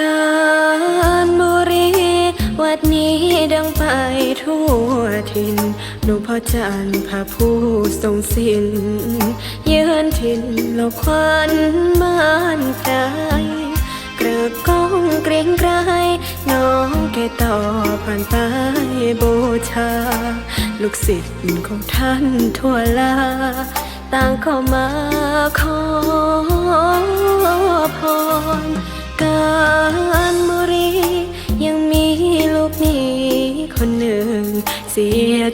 การบุรี วัดนี้ดังไปทั่วถิ่นหลวงพ่อจันทร์พระผู้ทรงศิลยืนถิ่นโลกควันบ้านใครเกลือกก้องเกรงไกรน้องแกต่อผ่านไปบูชา ลูกศิษย์ของท่านทั่วลา ต่างเข้ามาขอพร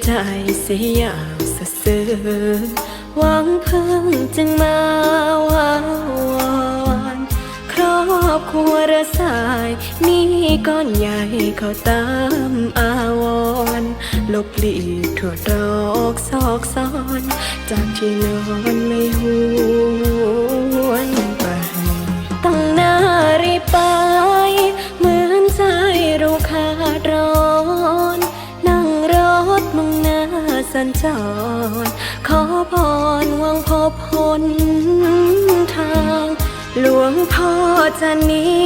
ใจเสียอย่างสะเสือหวังพิ่งจึงมาวาวอนครอบครัวระสายมีก้อนใหญ่เขาตามอาวรลบหลีกทั่วตรอกซอกซอน จากที่นอนไม่หู สัญจร ขอพรหวังพบหนทาง หลวงพ่อจะหนี้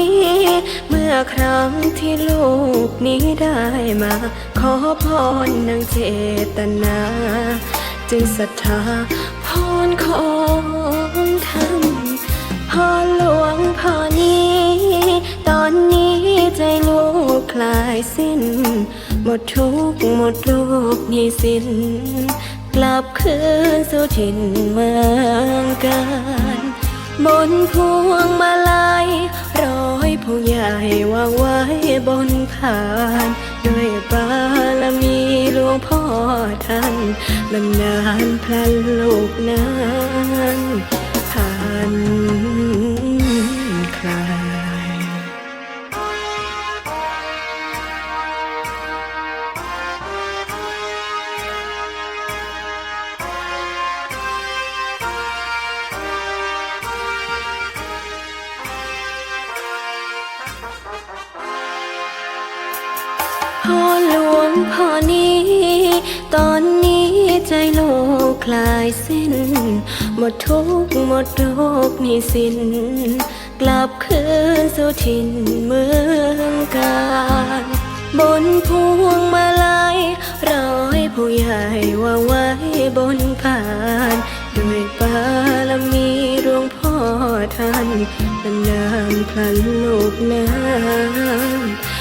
เมื่อครั้งที่ลูกนี้ได้มา ขอพรนางเจตนา จึงศรัทธาพรของท่านพ่อหลวงพ่อนี้ ตอนนี้ใจลูกคลายสิ้น หมดทุกข์หมดลูกหนี้สิ้นกลับคืนสู่ถิ่นเมืองการบนพวงมาลัยร้อยพวงใหญ่วางไว้บนผานด้วยบารมีหลวงพ่อท่านบำนานพลันลูกนั้นผ่าน พ่อหลวงพ่อนี้ ตอนนี้ใจโลกคลายสิ้น หมดทุกหมดโรคนี้สิ้น กลับคืนสู่ถิ่นเมืองการบนพวงมาลัยร้อยผู้ใหญ่วาไว้บนผานด้วยบารมีหลวงพ่อท่านนานพลันลูกน้ำ